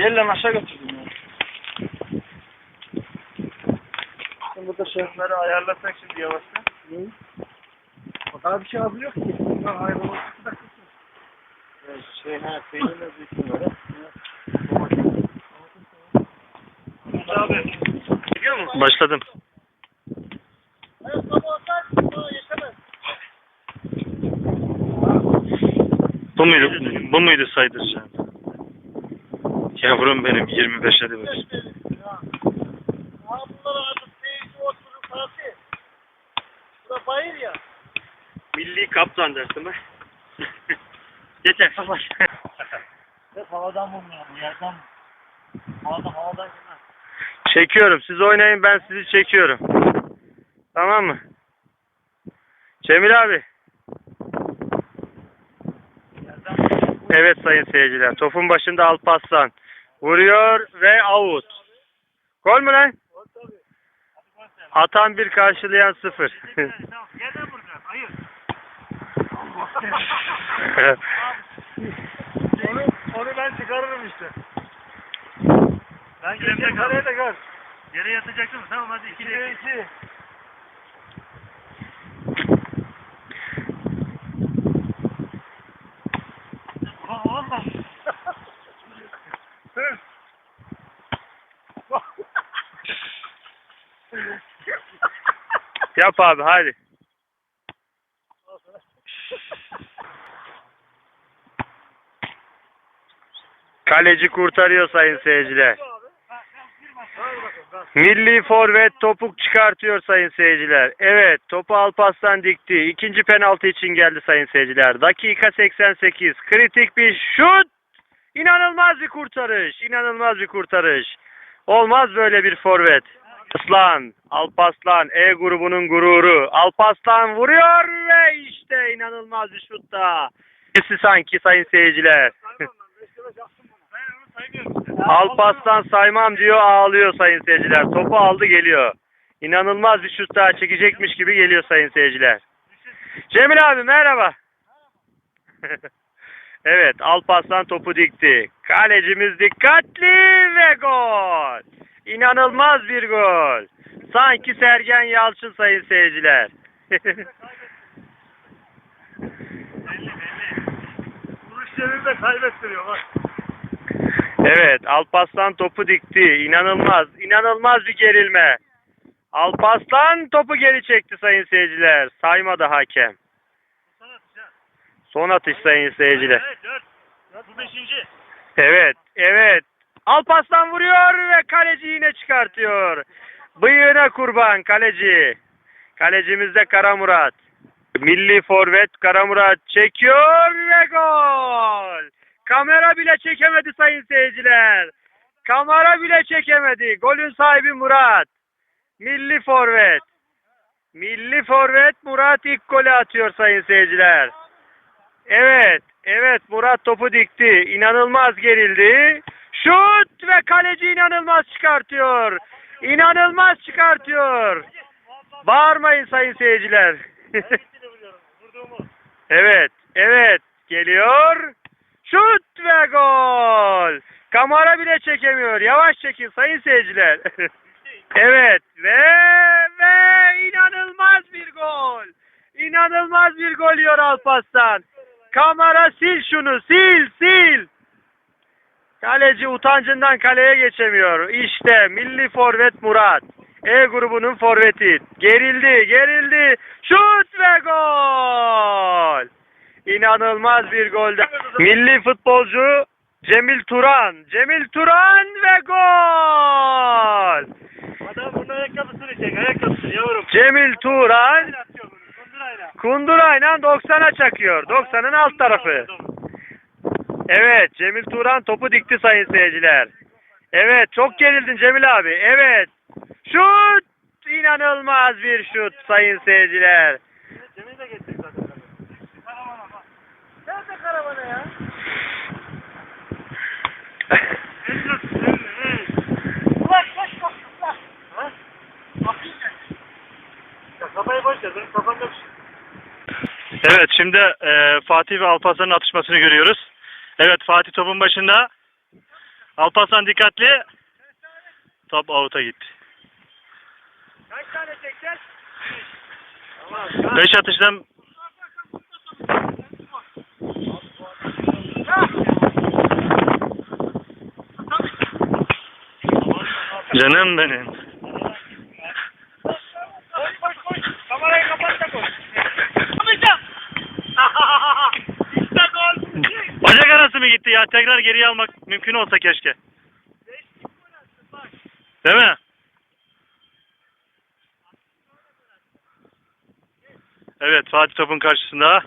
Lan aşağı götürdüm ya. Sen burada şefleri ayarlasak şimdi yavaştan. Ne? Daha bir şey hazır ki. Ha, ayrılmak da Evet, şey ha peynirle zeytin var. Abi. Biliyor musun? Başladım. Bu muydu? Bu muydu saydıracağım? Yavrum benim 25'e de bak. Milli kaptan dersin be. Yeter savaş. Hep havadan bulmuyor bu yerden. Havadan havadan yemez. Çekiyorum. Siz oynayın ben sizi çekiyorum. Tamam mı? Cemil abi. Evet sayın seyirciler. Topun başında Alparslan. Vuruyor ve out. Gol mü lan? Atan bir karşılayan sıfır. Onu, onu ben çıkarırım işte. Ben geçeceğim kareye de gör. Yere yatacaksın? Tamam hadi iki İki iki. Yap abi hadi. Kaleci kurtarıyor sayın seyirciler. Milli forvet topuk çıkartıyor sayın seyirciler. Evet topu Alpaslan dikti. İkinci penaltı için geldi sayın seyirciler. Dakika 88. Kritik bir şut. İnanılmaz bir kurtarış. İnanılmaz bir kurtarış. Olmaz böyle bir forvet. Aslan, Alpaslan, E grubunun gururu. Alpaslan vuruyor ve işte inanılmaz bir şut daha. Birisi sanki sayın seyirciler. Alpaslan saymam diyor ağlıyor sayın seyirciler. Topu aldı geliyor. İnanılmaz bir şut daha çekecekmiş gibi geliyor sayın seyirciler. Cemil abi merhaba. evet Alpaslan topu dikti. Kalecimiz dikkatli ve gol. İnanılmaz bir gol. Sanki Sergen Yalçın sayın seyirciler. Vuruşlarını da kaybettiriyor bak. Evet, Alpaslan topu dikti. İnanılmaz, inanılmaz bir gerilme. Alpaslan topu geri çekti sayın seyirciler. Saymadı hakem. Son atış sayın seyirciler. Evet. Evet, evet. Alpaslan vuruyor ve kaleci yine çıkartıyor. Bıyığına kurban kaleci. Kalecimiz de Kara Murat. Milli forvet Kara Murat çekiyor ve gol. Kamera bile çekemedi sayın seyirciler. Kamera bile çekemedi. Golün sahibi Murat. Milli forvet. Milli forvet Murat ilk golü atıyor sayın seyirciler. Evet, evet Murat topu dikti. İnanılmaz gerildi. Şut ve kaleci inanılmaz çıkartıyor. İnanılmaz çıkartıyor. Bağırmayın sayın seyirciler. Evet, evet geliyor. Şut ve gol. Kamera bile çekemiyor. Yavaş çekin sayın seyirciler. evet ve ve inanılmaz bir gol. İnanılmaz bir gol yiyor Alparslan. Kamera sil şunu sil sil. Kaleci utancından kaleye geçemiyor. İşte milli forvet Murat. E grubunun forveti. Gerildi, gerildi. Şut ve gol. İnanılmaz bir golden. Milli futbolcu Cemil Turan. Cemil Turan ve gol. Adam bunun ayakkabısını çek. Ayakkabısını yavrum. Cemil Turan bunu. Kunduray'la 90'a çakıyor. 90'ın alt tarafı. Evet, Cemil Turan topu dikti sayın seyirciler. Evet, çok gerildin Cemil abi. Evet. Şut! İnanılmaz bir şut sayın seyirciler. Cemil de geçecek zaten. Karavana bak. Nerede karavana ya? Ha? Bakayım kafayı boş ver. Benim. Evet, şimdi e, Fatih ve Alparslan'ın atışmasını görüyoruz. Evet, Fatih topun başında. Alparslan dikkatli. Top out'a gitti. Kaç tane çekeceğiz? 5 atıştan Canım benim. Koş koş koş. Kamerayı kapat da koş. Kamayacağım. işte gol. Bacak arası mı gitti ya? Tekrar geriye almak mümkün olsa keşke. Değil mi? Evet Fatih topun karşısında.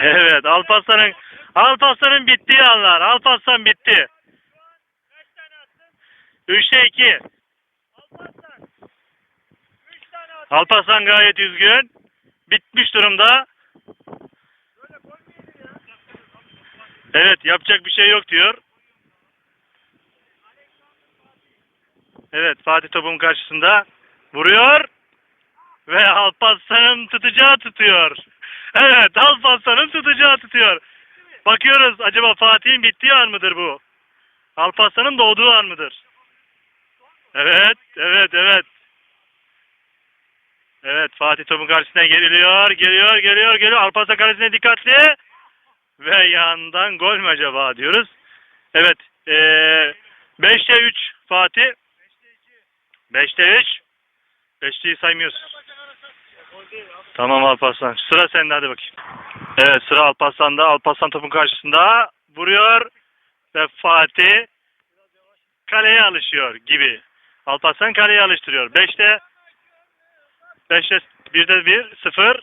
Evet Alparslan'ın Alparslan'ın bittiği anlar. Alparslan bitti. 3'te 2. Alparslan gayet üzgün. Bitmiş durumda. Evet yapacak bir şey yok diyor. Evet Fatih topun karşısında vuruyor ve Alparslan'ın tutacağı tutuyor. Evet Alparslan'ın tutacağı tutuyor. Bakıyoruz acaba Fatih'in bittiği an mıdır bu? Alparslan'ın doğduğu an mıdır? Evet, evet, evet. Evet Fatih topun karşısına geliyor, geliyor, geliyor, geliyor. Alparslan kalesine dikkatli. Ve yandan gol mü acaba diyoruz. Evet. Ee, 5'te 3 Fatih. 5'te 3. 5'teyi saymıyoruz. Tamam Alparslan. Sıra sende hadi bakayım. Evet sıra Alparslan'da. Alparslan topun karşısında vuruyor. Ve Fatih kaleye alışıyor gibi. Alparslan kaleye alıştırıyor. 5'te 5'te 1'de 1 0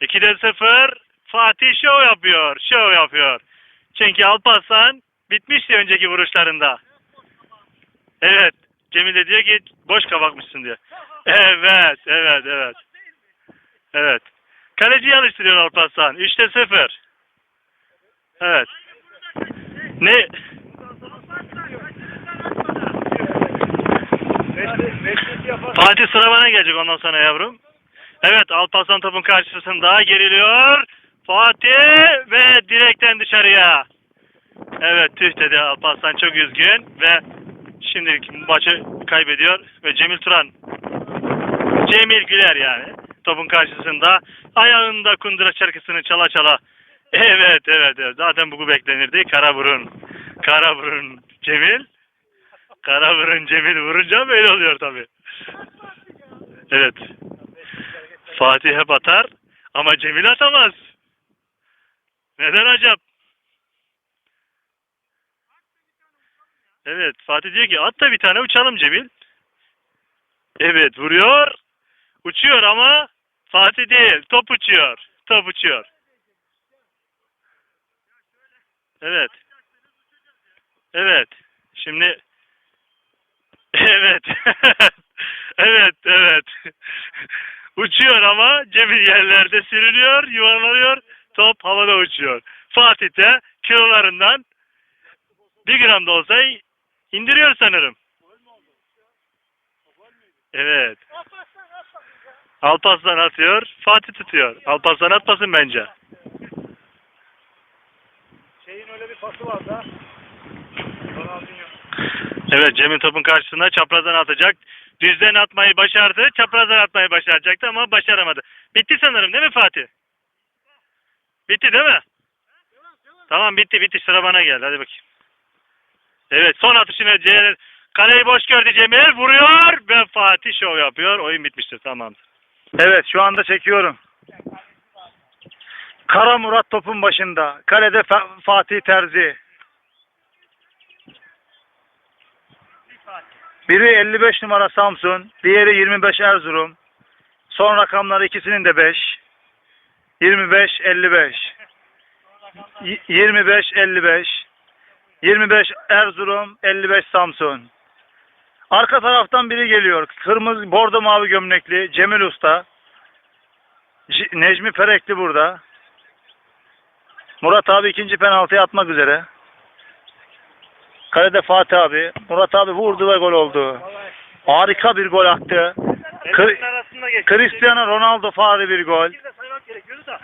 2'de 0 Fatih şov yapıyor. Şov yapıyor. Çünkü Alparslan bitmişti önceki vuruşlarında. Evet. Cemil de diyor ki boş kabakmışsın diyor. Evet, evet, evet. Evet. Kaleci alıştırıyor Alparslan. 3'te 0. Evet. Ne? Fatih sıra bana gelecek ondan sonra yavrum. Evet Alparslan topun karşısında geriliyor. Fatih ve direkten dışarıya. Evet tüh dedi Alparslan çok üzgün ve şimdi maçı kaybediyor ve Cemil Turan Cemil Güler yani topun karşısında ayağında kundura şarkısını çala çala evet evet evet zaten bu beklenirdi Karaburun Karaburun Cemil Karaburun Cemil vurunca böyle oluyor tabi. Evet. Fatih hep atar ama Cemil atamaz. Neden acaba? Evet Fatih diyor ki at da bir tane uçalım Cemil. Evet vuruyor. Uçuyor ama Fatih değil. Top uçuyor. Top uçuyor. Evet. Evet. Şimdi Evet. evet, evet. Uçuyor ama Cemil yerlerde sürünüyor, yuvarlanıyor. Top havada uçuyor. Fatih de kilolarından bir gram da olsa indiriyor sanırım. Evet. Alparslan atıyor, Fatih tutuyor. Alparslan atmasın bence. Şeyin öyle bir pası var da. Evet Cemil topun karşısına çaprazdan atacak. Düzden atmayı başardı. Çaprazdan atmayı başaracaktı ama başaramadı. Bitti sanırım değil mi Fatih? Bitti değil mi? Tamam bitti bitti sıra bana geldi hadi bakayım. Evet son atışını Cemil kaleyi boş gördü Cemil vuruyor ve Fatih şov yapıyor. Oyun bitmiştir tamam. Evet şu anda çekiyorum. Kara Murat topun başında. Kalede Fa- Fatih Terzi. Biri 55 numara Samsun, diğeri 25 Erzurum. Son rakamları ikisinin de 5. 25 55. Y- 25 55. 25 Erzurum, 55 Samsun. Arka taraftan biri geliyor. Kırmızı, bordo mavi gömlekli Cemil Usta. C- Necmi Perekli burada. Murat abi ikinci penaltıyı atmak üzere. Kalede Fatih abi. Murat abi vurdu ve gol oldu. Harika bir gol attı. Kır-. Cristiano Ronaldo fari bir gol. Gerekiyordu da.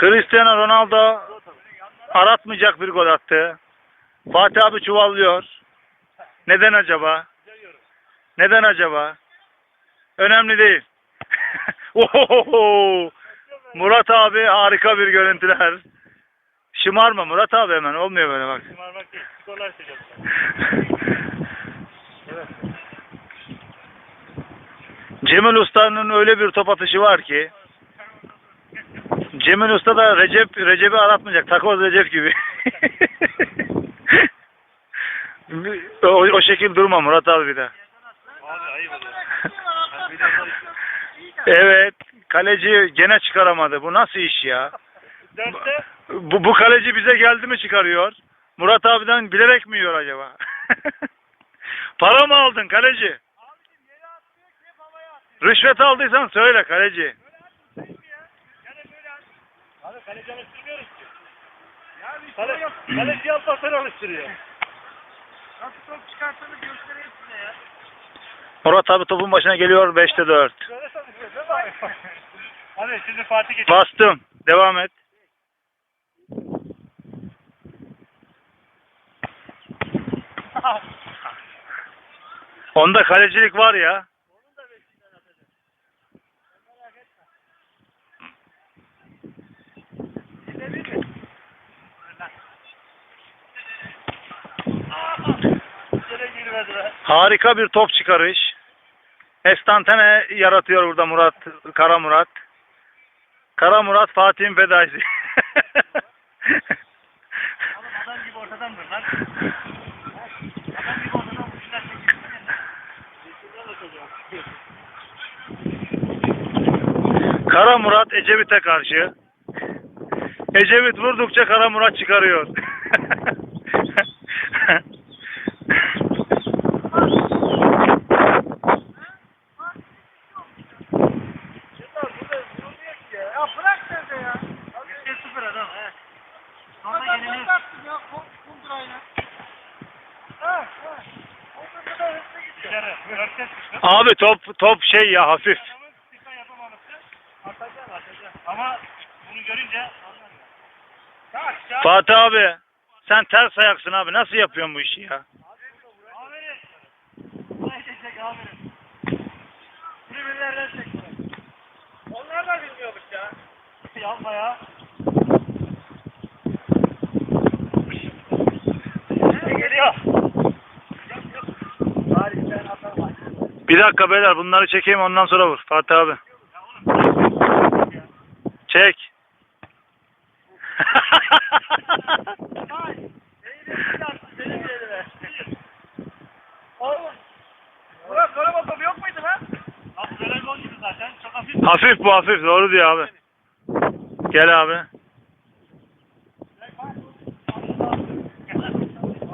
Cristiano Ronaldo aratmayacak bir gol attı. Fatih abi çuvallıyor. Neden acaba? Neden acaba? Önemli değil. Ohohoho! Murat abi harika bir görüntüler. Şımarma Murat abi hemen olmuyor böyle bak. Şımarmak değil. Skorlar seçeceğiz. Cemil Usta'nın öyle bir top atışı var ki Cemil Usta da Recep Recep'i aratmayacak. Takoz Recep gibi. o, o şekil durma Murat abi bir de. Abi ayıp. Evet. Kaleci gene çıkaramadı. Bu nasıl iş ya? Bu, bu kaleci bize geldi mi çıkarıyor? Murat abiden bilerek mi yiyor acaba? Para mı aldın kaleci? Rüşvet aldıysan söyle kaleci. Kaleci alıştırmıyoruz ki. Kale, kaleci yapmasın alıştırıyor. Nasıl top çıkarttığını göstereyim size ya. Murat abi topun başına geliyor 5'te 4. Söylesene işte, değil mi? Hadi şimdi Fatih geçelim. Bastım. Devam et. Onda kalecilik var ya. Yere girmedi be. Harika bir top çıkarış. Estantane yaratıyor burada Murat, Kara Murat. Kara Murat Fatih'in fedaisi. Oğlum adam gibi ortadan dur lan. Adam gibi ortadan vuruşlar Kara Murat Ecevit'e karşı. Ecevit vurdukça Kara Murat çıkarıyor. Ya bırak sen de ya. Üçte sıfır adam. He. Ya? Kundurayla. Sıfır. Abi top top şey ya hafif. Atacağım. Ama bunu görünce. Fatih abi sen ters ayaksın abi. Nasıl yapıyorsun bu işi ya? Onlar da bilmiyormuş ya. Yapma ya. Geliyor. Tarihten atamaz. Bir dakika beyler bunları çekeyim ondan sonra vur. Fatih abi. Çek. Hafif. hafif bu hafif doğru diyor abi. Gel abi.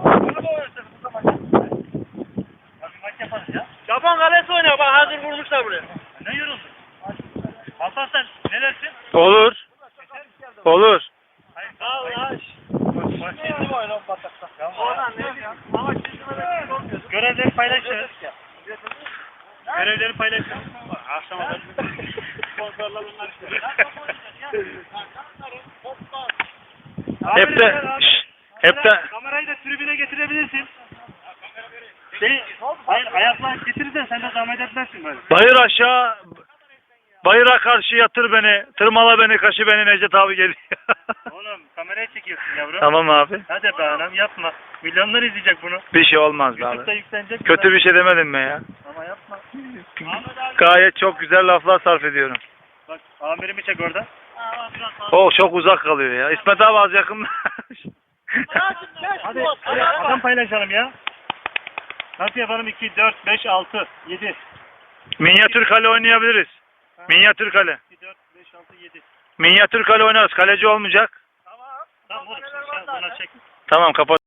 Bunu mu oynasın bu zaman? Abi maç yaparız ya. Japon kalesi oynuyor bak hazır vurmuşlar buraya. Ne yoruldun? Alparslan ne dersin? Olur. Olur. Hayır. Allah. Maç Ne oynuyor batakta? Oradan ne diyor? Ama çizmeden bir olmuyor. Görevleri paylaşıyoruz. Görevleri paylaşıyoruz. Akşama da Sponsorlar bunlar işte. Hep de hep de Kamerayı da tribüne getirebilirsin. Şey, hayır ayaklar getirirsen sen de zahmet etmezsin böyle. bayır aşağı bayıra karşı yatır beni. Tırmala beni, kaşı beni Necdet abi geliyor. Oğlum kameraya çekiyorsun yavrum. tamam abi. Hadi be anam yapma. Milyonlar izleyecek bunu. Bir şey olmaz be YouTube'da abi. yüklenecek. Kötü bir şey demedim mi ya? Ama yapma. Ahmet abi. Gayet çok güzel laflar sarf ediyorum. Bak amirimi çek orada. O çok uzak kalıyor ya. İsmet abi az yakın. Hadi adam paylaşalım ya. Nasıl yapalım? 2, 4, 5, 6, 7. Minyatür kale oynayabiliriz. Minyatür kale. 2, 4, 5, 6, 7. Minyatür kale oynarız. Kaleci olmayacak. Tamam. Sen çek. Tamam kapat.